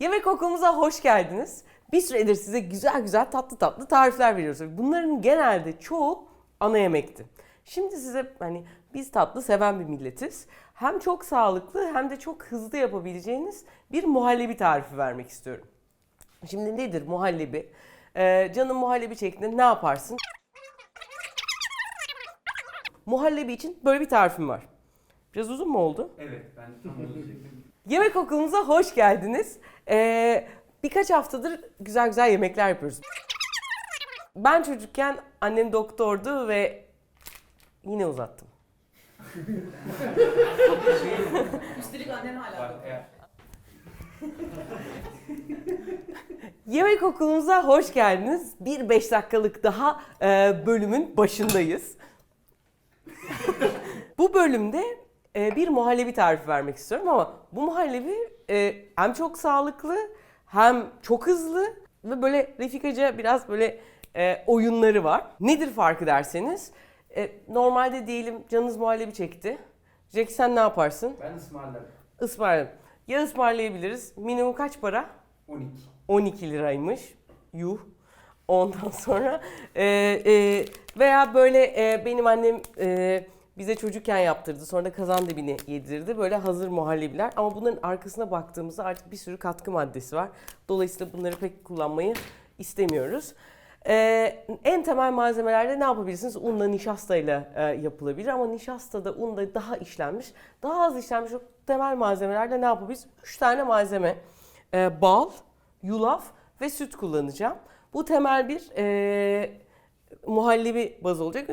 Yemek okulumuza hoş geldiniz. Bir süredir size güzel güzel tatlı tatlı tarifler veriyoruz. Bunların genelde çoğu ana yemekti. Şimdi size hani biz tatlı seven bir milletiz. Hem çok sağlıklı hem de çok hızlı yapabileceğiniz bir muhallebi tarifi vermek istiyorum. Şimdi nedir muhallebi? Ee, canım muhallebi çektiğinde ne yaparsın? Muhallebi için böyle bir tarifim var. Biraz uzun mu oldu? Evet ben tam. Yemek okulumuza hoş geldiniz. Ee, birkaç haftadır güzel güzel yemekler yapıyoruz. Ben çocukken annem doktordu ve yine uzattım. Üstelik annen hala doktor. Yemek okulumuza hoş geldiniz. Bir 5 dakikalık daha e, bölümün başındayız. bu bölümde e, bir muhallebi tarifi vermek istiyorum ama bu muhallebi e, hem çok sağlıklı hem çok hızlı ve böyle Refikaca biraz böyle e, oyunları var. Nedir farkı derseniz e, normalde diyelim canınız muhallebi çekti. Jack sen ne yaparsın? ben ısmarlarım. Ismarlayalım. Ya ısmarlayabiliriz. Minimum kaç para? 12. 12 liraymış. Yuh. Ondan sonra e, e, veya böyle e, benim annem e, bize çocukken yaptırdı. Sonra da kazan dibini yedirdi. Böyle hazır muhallebiler. Ama bunların arkasına baktığımızda artık bir sürü katkı maddesi var. Dolayısıyla bunları pek kullanmayı istemiyoruz. E, en temel malzemelerde ne yapabilirsiniz? Unla nişastayla e, yapılabilir ama nişastada unla daha işlenmiş, daha az işlenmiş o temel malzemelerde ne yapabiliriz? 3 tane malzeme. E, bal, yulaf ve süt kullanacağım. Bu temel bir e, muhallebi bazı olacak.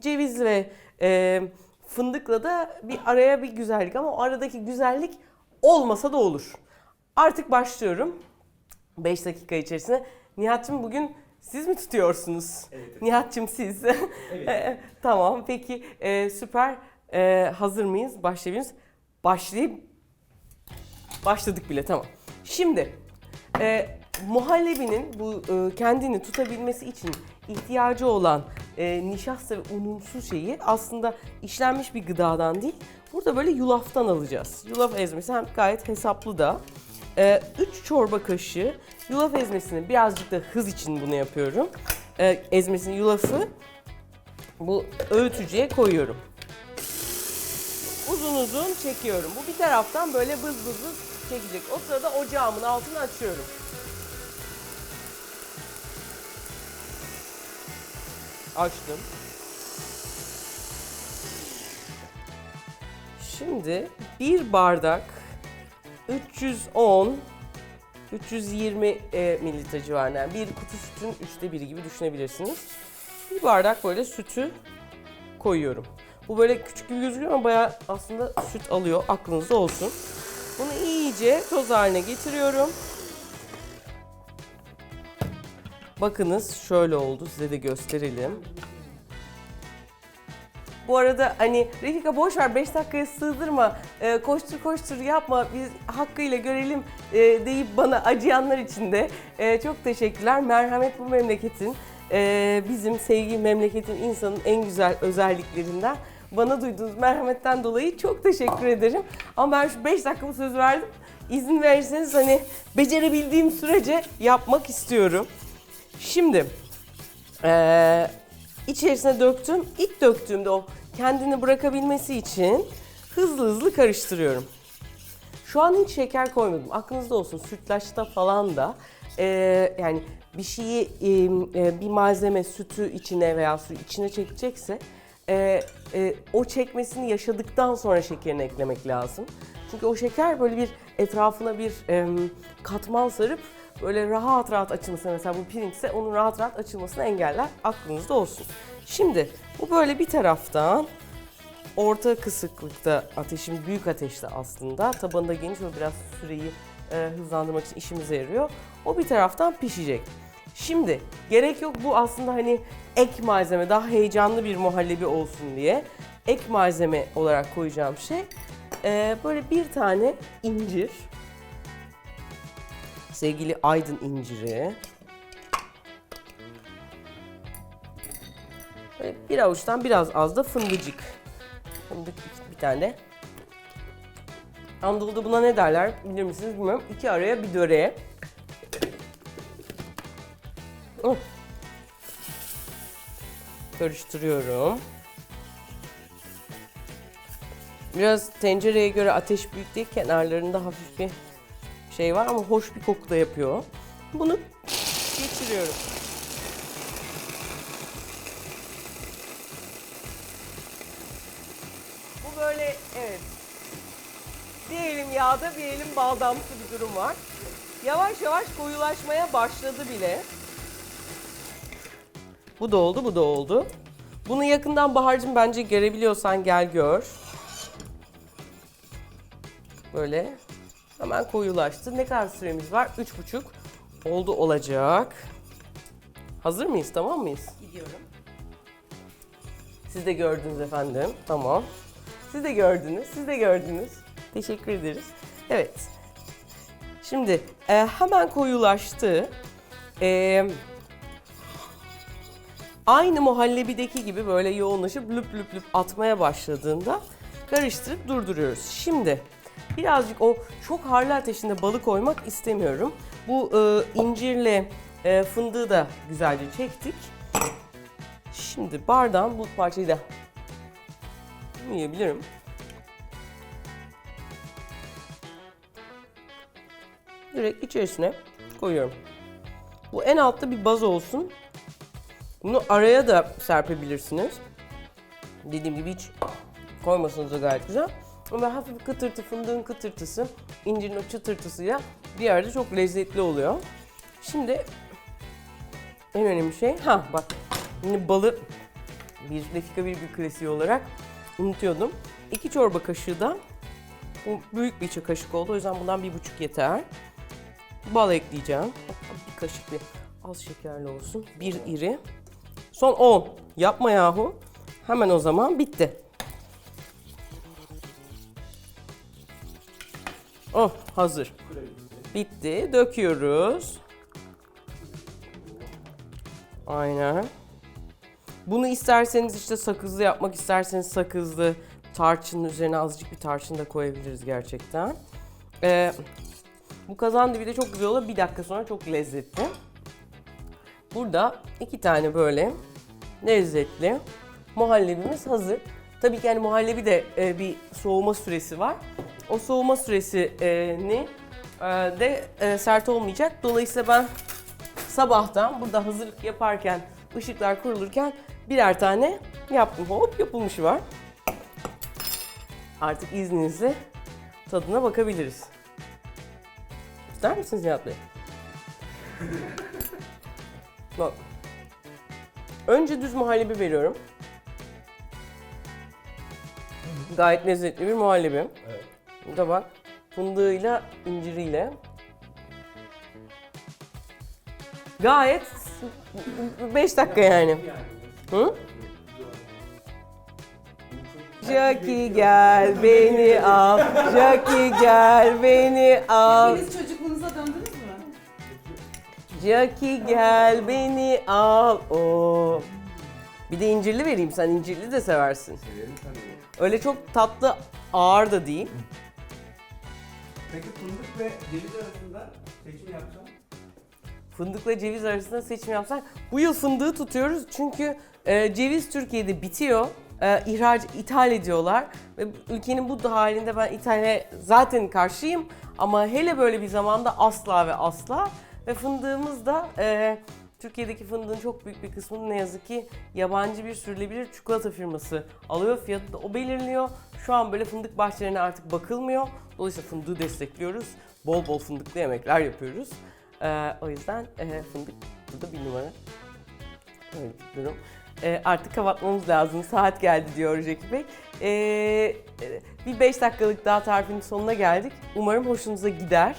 Ceviz ve e, fındıkla da bir araya bir güzellik ama o aradaki güzellik olmasa da olur. Artık başlıyorum. 5 dakika içerisinde. Nihat'cığım bugün siz mi tutuyorsunuz? Evet. Nihat'cığım siz. Evet. E, tamam peki e, süper. E, hazır mıyız? Başlayabiliriz. Başlayıp başladık bile tamam. Şimdi e, muhallebinin bu e, kendini tutabilmesi için ihtiyacı olan e, nişasta ve unumsu şeyi aslında işlenmiş bir gıdadan değil. Burada böyle yulaftan alacağız. Yulaf ezmesi hem gayet hesaplı da. 3 çorba kaşığı yulaf ezmesini birazcık da hız için bunu yapıyorum. E, ezmesini yulafı bu öğütücüye koyuyorum. Uzun uzun çekiyorum. Bu bir taraftan böyle bız bız bız çekecek. O sırada ocağımın altını açıyorum. Açtım. Şimdi bir bardak 310 320 e, mililitre civarında yani bir kutu sütün üçte biri gibi düşünebilirsiniz. Bir bardak böyle sütü koyuyorum. Bu böyle küçük gibi gözüküyor ama bayağı aslında süt alıyor. Aklınızda olsun. Bunu iyice toz haline getiriyorum. Bakınız şöyle oldu. Size de gösterelim. Bu arada hani Refika boş ver 5 dakikaya sığdırma, e, koştur koştur yapma, biz hakkıyla görelim e, deyip bana acıyanlar için de e, çok teşekkürler. Merhamet bu memleketin, e, bizim sevgi memleketin insanın en güzel özelliklerinden. Bana duyduğunuz merhametten dolayı çok teşekkür ederim. Ama ben şu 5 dakika söz verdim. İzin verirseniz hani becerebildiğim sürece yapmak istiyorum. Şimdi ee, içerisine döktüm. İlk döktüğümde o kendini bırakabilmesi için hızlı hızlı karıştırıyorum. Şu an hiç şeker koymadım. Aklınızda olsun sütlaçta falan da e, yani bir şeyi e, bir malzeme sütü içine veya su içine çekecekse e, e, o çekmesini yaşadıktan sonra şekerini eklemek lazım. Çünkü o şeker böyle bir etrafına bir e, katman sarıp böyle rahat rahat açılmasına mesela bu pirinçse onun rahat rahat açılmasını engeller. Aklınızda olsun. Şimdi bu böyle bir taraftan orta kısıklıkta ateşim büyük ateşte aslında. Tabanı da geniş ve biraz süreyi e, hızlandırmak için işimize yarıyor. O bir taraftan pişecek. Şimdi gerek yok bu aslında hani ek malzeme daha heyecanlı bir muhallebi olsun diye ek malzeme olarak koyacağım şey e, böyle bir tane incir. Sevgili Aydın inciri. Böyle bir avuçtan biraz az da fındıcık. Fındık bir- tane. Anadolu'da buna ne derler bilir misiniz bilmiyorum. İki araya bir döre. Oh. Karıştırıyorum. Biraz tencereye göre ateş büyük değil, kenarlarında hafif bir şey var ama hoş bir koku da yapıyor. Bunu geçiriyorum. Bu böyle evet. Bir elim yağda bir elim baldamsı bir durum var. Yavaş yavaş koyulaşmaya başladı bile. Bu da oldu, bu da oldu. Bunu yakından Bahar'cığım bence görebiliyorsan gel gör. Böyle hemen koyulaştı. Ne kadar süremiz var? Üç buçuk oldu olacak. Hazır mıyız? Tamam mıyız? Gidiyorum. Siz de gördünüz efendim. Tamam. Siz de gördünüz. Siz de gördünüz. Teşekkür ederiz. Evet. Şimdi e, hemen koyulaştı. E, aynı muhallebideki gibi böyle yoğunlaşıp lüp lüp lüp atmaya başladığında karıştırıp durduruyoruz. Şimdi birazcık o çok harlı ateşinde balık koymak istemiyorum. Bu e, incirle e, fındığı da güzelce çektik. Şimdi bardağın bu parçayı da yiyebilirim. Direkt içerisine koyuyorum. Bu en altta bir baz olsun. Bunu araya da serpebilirsiniz. Dediğim gibi hiç koymasanız da gayet güzel. Ama hafif kıtırtı, fındığın kıtırtısı, incirin o çıtırtısıyla bir yerde çok lezzetli oluyor. Şimdi en önemli şey, ha bak yine balı bir dakika bir bir klasiği olarak unutuyordum. İki çorba kaşığı da bu büyük bir çay kaşık oldu. O yüzden bundan bir buçuk yeter. Bal ekleyeceğim. Bir kaşık bir az şekerli olsun. Bir iri. Son 10. Yapma yahu. Hemen o zaman bitti. Oh hazır. Bitti. Döküyoruz. Aynen. Bunu isterseniz işte sakızlı yapmak isterseniz sakızlı tarçının üzerine azıcık bir tarçın da koyabiliriz gerçekten. Ee, bu kazan dibi de çok güzel oluyor. Bir dakika sonra çok lezzetli. Burada iki tane böyle lezzetli muhallebimiz hazır. Tabii ki yani muhallebi de e, bir soğuma süresi var. O soğuma süresini e, de e, sert olmayacak. Dolayısıyla ben sabahtan burada hazırlık yaparken, ışıklar kurulurken birer tane yaptım. Hop yapılmış var. Artık izninizle tadına bakabiliriz. İster misiniz Nihat Bey? Bak. Önce düz muhallebi veriyorum. Gayet lezzetli bir muhallebi. Evet. Burada bak fındığıyla, inciriyle. Gayet 5 dakika yani. Hı? Jackie gel beni al. Jackie gel beni al. Deniz çocukluğunuza döndünüz mü? Jackie gel beni al. Oo. Bir de incirli vereyim. Sen incirli de seversin. Severim tabii. Öyle çok tatlı, ağır da değil. Peki fındık ve ceviz arasında seçim yapsam? Fındıkla ceviz arasında seçim yapsak bu yıl fındığı tutuyoruz çünkü e, ceviz Türkiye'de bitiyor. E, ihraç, ithal ediyorlar ve ülkenin bu halinde ben ithale zaten karşıyım ama hele böyle bir zamanda asla ve asla ve fındığımız da e, Türkiye'deki fındığın çok büyük bir kısmını ne yazık ki yabancı bir sürülebilir çikolata firması alıyor. Fiyatı da o belirliyor. Şu an böyle fındık bahçelerine artık bakılmıyor. Dolayısıyla fındığı destekliyoruz. Bol bol fındıklı yemekler yapıyoruz. Ee, o yüzden e, fındık burada bir numara. Öyle bir durum. Ee, artık kapatmamız lazım. Saat geldi diyor Jackie Bey. Ee, e, bir 5 dakikalık daha tarifin sonuna geldik. Umarım hoşunuza gider.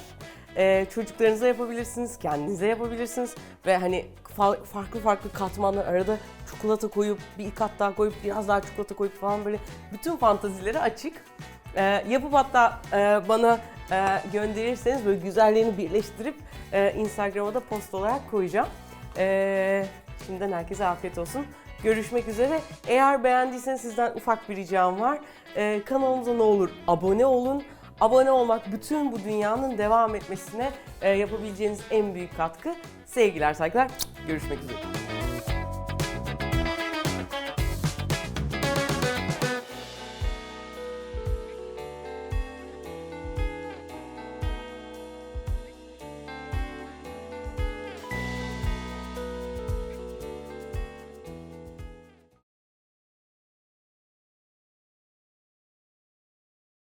Ee, çocuklarınıza yapabilirsiniz, kendinize yapabilirsiniz ve hani fa- farklı farklı katmanlar arada çikolata koyup bir kat daha koyup biraz daha çikolata koyup falan böyle bütün fantazileri açık. Ee, yapıp hatta e, bana e, gönderirseniz böyle güzelliğini birleştirip e, Instagram'a da post olarak koyacağım. Ee, şimdiden herkese afiyet olsun. Görüşmek üzere. Eğer beğendiyseniz sizden ufak bir ricam var. Ee, kanalımıza ne olur abone olun. Abone olmak bütün bu dünyanın devam etmesine e, yapabileceğiniz en büyük katkı. Sevgiler, saygılar. Görüşmek üzere.